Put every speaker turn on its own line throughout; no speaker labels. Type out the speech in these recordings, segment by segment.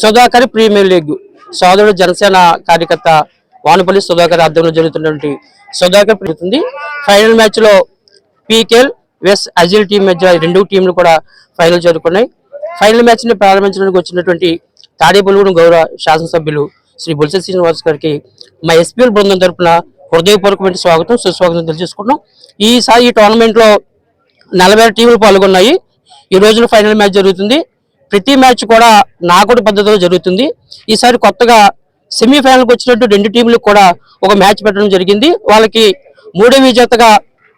Sudhakar premier league సోదరుడు జనసేన కార్యకర్త వానపల్లి సుధాకర్ ఆధ్వర్యంలో జరుగుతున్నటువంటి సుధాకర్ జరుగుతుంది. ఫైనల్ మ్యాచ్లో పీకేఎల్ వెస్ అజిల్ టీం మధ్య రెండు టీంలు కూడా ఫైనల్ జరుగుతున్నాయి ఫైనల్ మ్యాచ్ని ప్రారంభించడానికి వచ్చినటువంటి తాడేపల్లిగూడెం గౌరవ శాసనసభ్యులు శ్రీ బొలిస శ్రీనివాస్ గారికి మా ఎస్పీఎల్ బృందం తరఫున హృదయపూర్వకమైన స్వాగతం సుస్వాగతం తెలియజేసుకుంటున్నాం. ఈసారి ఈ టోర్నమెంట్లో నలభై టీములు పాల్గొన్నాయి. ఈ రోజున ఫైనల్ మ్యాచ్ జరుగుతుంది. ప్రతి మ్యాచ్ కూడా నాకౌట్ పద్ధతిలో జరుగుతుంది. ఈసారి కొత్తగా సెమీఫైనల్కి వచ్చినట్టు రెండు టీంలకు కూడా ఒక మ్యాచ్ పెట్టడం జరిగింది. వాళ్ళకి మూడో విజేతగా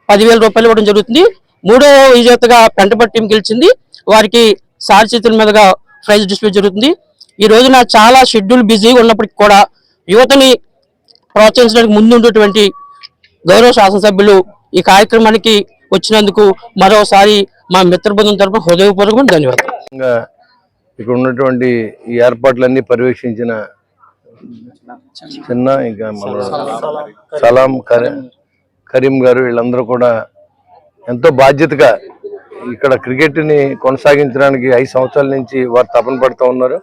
పదివేల రూపాయలు ఇవ్వడం జరుగుతుంది. మూడో విజేతగా పెంటపట్ టీం గెలిచింది. వారికి సారచితుల మీదుగా ప్రైజ్ డిస్ట్రిబ్యూట్ జరుగుతుంది. ఈ రోజున చాలా షెడ్యూల్ బిజీగా ఉన్నప్పటికీ కూడా యువతని ప్రోత్సహించడానికి ముందుండేటువంటి గౌరవ శాసనసభ్యులు ఈ కార్యక్రమానికి వచ్చినందుకు మరోసారి మా మిత్ర బృందం తరఫున హృదయపూర్వకం ధన్యవాదాలు
ఇక్కడ ఉన్నటువంటి ఈ ఏర్పాట్లన్నీ పర్యవేక్షించిన చిన్న ఇంకా మన సలాం కరీం కరీం గారు వీళ్ళందరూ కూడా ఎంతో బాధ్యతగా ఇక్కడ క్రికెట్ని కొనసాగించడానికి ఐదు సంవత్సరాల నుంచి వారు తపన పడుతూ ఉన్నారు.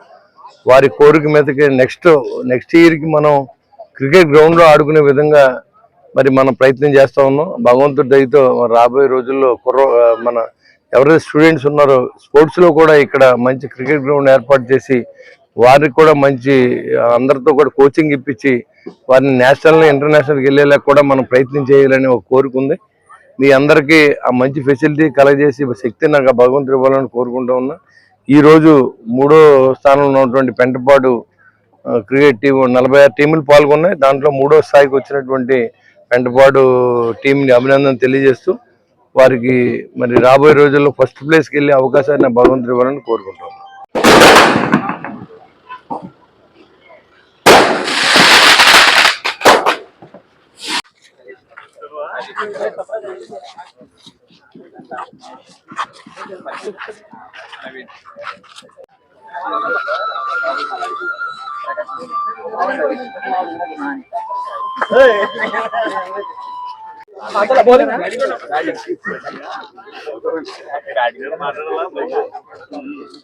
వారి కోరిక మీదకి నెక్స్ట్ నెక్స్ట్ ఇయర్కి మనం క్రికెట్ గ్రౌండ్లో ఆడుకునే విధంగా మరి మనం ప్రయత్నం చేస్తూ ఉన్నాం. భగవంతుడి దయతో రాబోయే రోజుల్లో కుర్ర మన ఎవరైతే స్టూడెంట్స్ ఉన్నారో స్పోర్ట్స్లో కూడా ఇక్కడ మంచి క్రికెట్ గ్రౌండ్ ఏర్పాటు చేసి వారికి కూడా మంచి అందరితో కూడా కోచింగ్ ఇప్పించి వారిని నేషనల్ ఇంటర్నేషనల్కి వెళ్ళేలా కూడా మనం ప్రయత్నం చేయాలని ఒక కోరిక ఉంది. మీ అందరికీ ఆ మంచి ఫెసిలిటీ కలగజేసి శక్తి నాకు భగవంతుడు ఇవ్వాలని కోరుకుంటూ ఉన్నా. ఈ రోజు మూడో స్థానంలో ఉన్నటువంటి పెంటపాడు క్రికెట్ టీం నలభై ఆరు టీములు పాల్గొన్నాయి. దాంట్లో మూడో స్థాయికి వచ్చినటువంటి పెంటపాడు టీంని అభినందన తెలియజేస్తూ वारी मरी राबो रोज फस्ट प्लेस के अवकाश भगवं को Hey അതുപോലെ